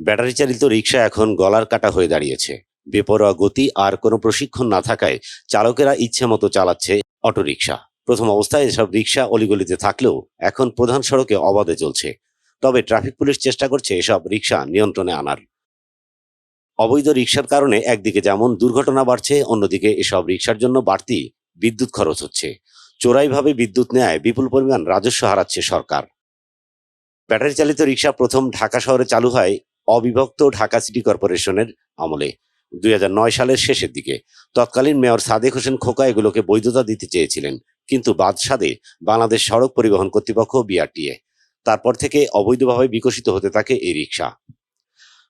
Battery চালিত রিক্সা এখন গলার কাটা হয়ে দাঁড়িয়েছে। বেপরোয়া গতি আর কোনো প্রশিক্ষণ না থাকায় চালকেরা ইচ্ছে মতো চালাচ্ছে অটোরিকশা প্রথম অবস্থায় এসব রিক্সা অলিগলিতে থাকলেও এখন প্রধান সড়কে অবাধে চলছে। তবে ট্রাফিক পুলিশ চেষ্টা করছে এসব রিক্সা নিয়ন্ত্রণে আনার। অবৈধ রিক্সার কারণে একদিকে যেমন দুর্ঘটনা বাড়ছে, অন্যদিকে এসব রিক্সার জন্য বাড়তি বিদ্যুৎ খরচ হচ্ছে। চোরাইভাবে বিদ্যুৎ নেয় বিপুল পরিমাণ রাজস্ব হারাচ্ছে সরকার। ব্যাটারি চালিত রিক্সা প্রথম ঢাকা শহরে চালু হয় অবিভক্ত ঢাকা সিটি কর্পোরেশনের আমলে। দুই হাজার নয় সালের শেষের দিকে তৎকালীন মেয়র সাদেক হোসেন খোকা এগুলোকে বৈধতা দিতে চেয়েছিলেন, কিন্তু বাদশাদে বাংলাদেশ সড়ক পরিবহন কর্তৃপক্ষ বিআরটিএ। তারপর থেকে অবৈধভাবে বিকশিত হতে থাকে এই রিক্সা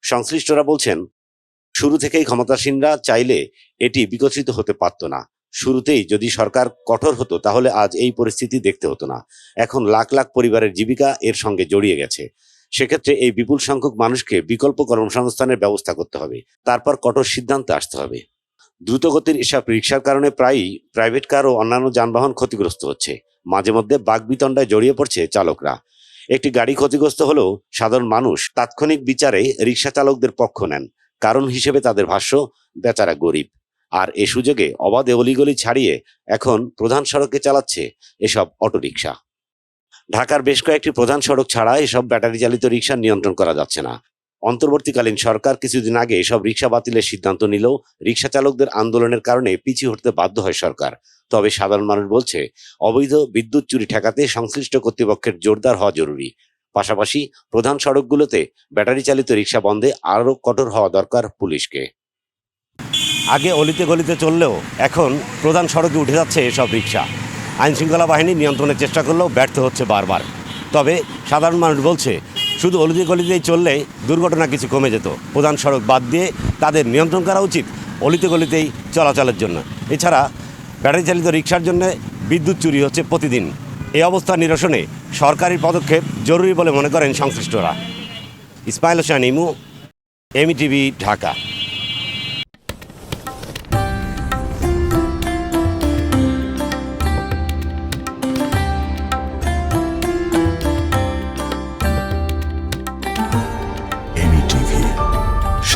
সংশ্লিষ্টরা বলছেন, শুরু থেকেই ক্ষমতাসীনরা চাইলে এটি বিকশিত হতে পারত না। শুরুতেই যদি সরকার কঠোর হতো, তাহলে আজ এই পরিস্থিতি দেখতে হতো না। এখন লাখ লাখ পরিবারের জীবিকা এর সঙ্গে জড়িয়ে গেছে। সেক্ষেত্রে এই বিপুল সংখ্যক মানুষকে বিকল্প কর্মসংস্থানের ব্যবস্থা করতে হবে। তারপর কঠোর সিদ্ধান্তে আসতে হবে। দ্রুতগতির এসব রিক্সার কারণে প্রায়ই প্রাইভেট কার ও অন্যান্য যানবাহন ক্ষতিগ্রস্ত হচ্ছে। মাঝে মধ্যে বাগবিতণ্ডায় জড়িয়ে পড়ছে চালকরা। একটি গাড়ি ক্ষতিগ্রস্ত হলেও সাধারণ মানুষ তাৎক্ষণিক বিচারে রিক্সা চালকদের পক্ষ নেন। কারণ হিসেবে তাদের ভাষ্য, বেচারা গরিব। আর এ সুযোগে অবাধে অলিগলি ছাড়িয়ে এখন প্রধান সড়কে চালাচ্ছে এসব অটোরিকশা। ঢাকার বেশ কয়েকটি প্রধান সড়ক ছাড়া এসব ব্যাটারি চালিত রিক্সা নিয়ন্ত্রণ করা যাচ্ছে না। অন্তর্বর্তীকালীন সরকার কিছুদিন আগে এসব রিক্সা বাতিলের সিদ্ধান্ত নিলেও রিক্সা চালকদের আন্দোলনের কারণে পিছিয়ে হতে বাধ্য হয় সরকার। তবে সাধারণ মানুষ বলছে, অবৈধ বিদ্যুৎ চুরি ঠেকাতে সংশ্লিষ্ট কর্তৃপক্ষের জোরদার হওয়া জরুরি। পাশাপাশি প্রধান সড়কগুলোতে ব্যাটারি চালিত রিক্সা বন্ধে আরও কঠোর হওয়া দরকার পুলিশকে। আগে অলিতে গলিতে চললেও এখন প্রধান সড়কে উঠে যাচ্ছে এসব রিক্সা আইনশৃঙ্খলা বাহিনী নিয়ন্ত্রণের চেষ্টা করলেও ব্যর্থ হচ্ছে বারবার। তবে সাধারণ মানুষ বলছে, শুধু অলিতে গলিতেই চললে দুর্ঘটনা কিছু কমে যেত। প্রধান সড়ক বাদ দিয়ে তাদের নিয়ন্ত্রণ করা উচিত অলিতে গলিতেই চলাচলের জন্য। এছাড়া ব্যাটারি চালিত রিক্সার জন্য বিদ্যুৎ চুরি হচ্ছে প্রতিদিন। এই অবস্থা নিরসনে সরকারি পদক্ষেপ জরুরি বলে মনে করেন সংশ্লিষ্টরা। ইসমাইল হোসেন ইমু, এমইটিভি, ঢাকা।